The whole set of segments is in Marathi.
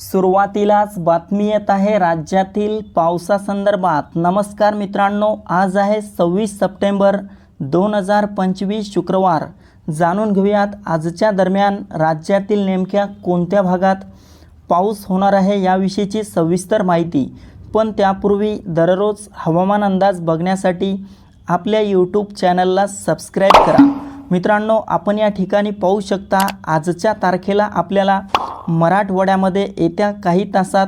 सुरुवातीलाच बातमी येत आहे राज्यातील पावसासंदर्भात. नमस्कार मित्रांनो आज आहे सव्वीस सप्टेंबर दोन हजार पंचवीस शुक्रवार. जाणून घेऊयात आजच्या दरम्यान राज्यातील नेमक्या कोणत्या भागात पाऊस होणार आहे याविषयीची सविस्तर माहिती. पण त्यापूर्वी दररोज हवामान अंदाज बघण्यासाठी आपल्या यूट्यूब चॅनलला सबस्क्राईब करा. मित्रांनो आपण या ठिकाणी पाहू शकता आजच्या तारखेला आपल्याला मराठवाड्यामध्ये येत्या काही तासात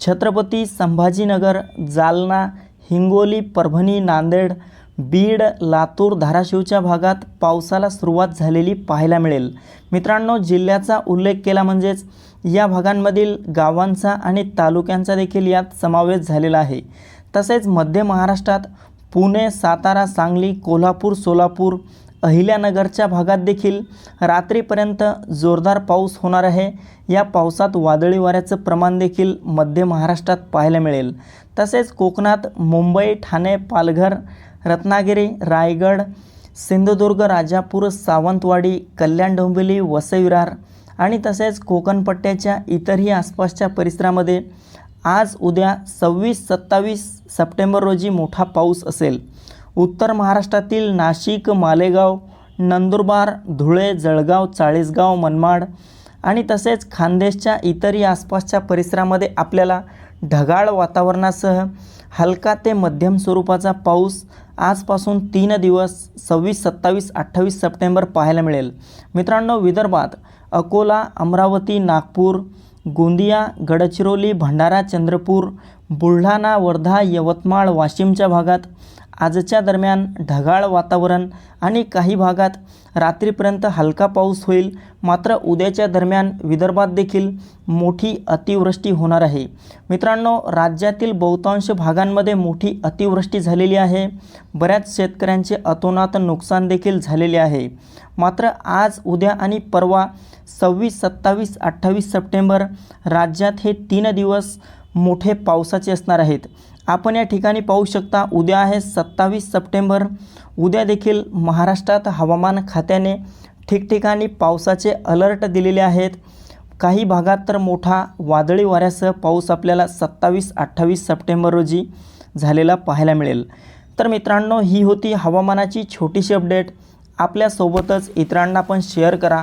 छत्रपती संभाजीनगर जालना हिंगोली परभणी नांदेड बीड लातूर धाराशिवच्या भागात पावसाला सुरुवात झालेली पाहायला मिळेल. मित्रांनो जिल्ह्याचा उल्लेख केला म्हणजेच या भागांमधील गावांचा आणि तालुक्यांचा देखील यात समावेश झालेला आहे. तसेच मध्य महाराष्ट्रात पुणे सातारा सांगली कोल्हापूर सोलापूर अहिल्यानगरच्या भागात देखील रात्रीपर्यंत जोरदार पाऊस होणार आहे. या पावसात वादळी वाऱ्याचं प्रमाण देखील मध्य महाराष्ट्रात पाहायला मिळेल. तसेच कोकणात मुंबई ठाणे पालघर रत्नागिरी रायगड सिंधुदुर्ग राजापूर सावंतवाडी कल्याण डोंबिवली वसई विरार आणि तसेच कोकणपट्ट्याच्या इतरही आसपासच्या परिसरामध्ये आज उद्या सव्वीस सत्तावीस सप्टेंबर रोजी मोठा पाऊस असेल. उत्तर महाराष्ट्रातील नाशिक मालेगाव नंदुरबार धुळे जळगाव चाळीसगाव मनमाड आणि तसेच खानदेशच्या इतरही आसपासच्या परिसरामध्ये आपल्याला ढगाळ वातावरणासह हलका ते मध्यम स्वरूपाचा पाऊस आजपासून तीन दिवस सव्वीस सत्तावीस अठ्ठावीस सप्टेंबर पाहायला मिळेल. मित्रांनो विदर्भात अकोला अमरावती नागपूर गोंदिया गडचिरोली भंडारा चंद्रपूर बुलढाणा वर्धा यवतमाळ वाशिमच्या भागात आजच्या दरम्यान ढगाळ वातावरण आणि काही भागात रात्रीपर्यंत हलका पाऊस होईल. मात्र उद्याच्या दरम्यान विदर्भात देखील मोठी अतिवृष्टी होणार आहे. मित्रांनो राज्यातील बहुतांश भागांमध्ये मोठी अतिवृष्टी झालेली आहे. बऱ्याच शेतकऱ्यांचे अतोनात नुकसान देखील झालेले आहे. मात्र आज उद्या आणि परवा सव्वीस सत्तावीस अठ्ठावीस सप्टेंबर राज्यात हे तीन दिवस मोठे पावसाचे असणार आहेत. आपण या ठिकाणी पाहू शकता उद्या आहे सत्तावीस सप्टेंबर. उद्या देखील महाराष्ट्रात हवामान खात्याने ठिकठिकाणी पावसाचे अलर्ट दिलेले आहेत. काही भागात तर मोठा वादळी वाऱ्यासह पाऊस आपल्याला सत्तावीस अठ्ठावीस सप्टेंबर रोजी झालेला पाहायला मिळेल. तर मित्रांनो ही होती हवामानाची छोटीशी अपडेट. आपल्यासोबतच इतरांना पण शेअर करा.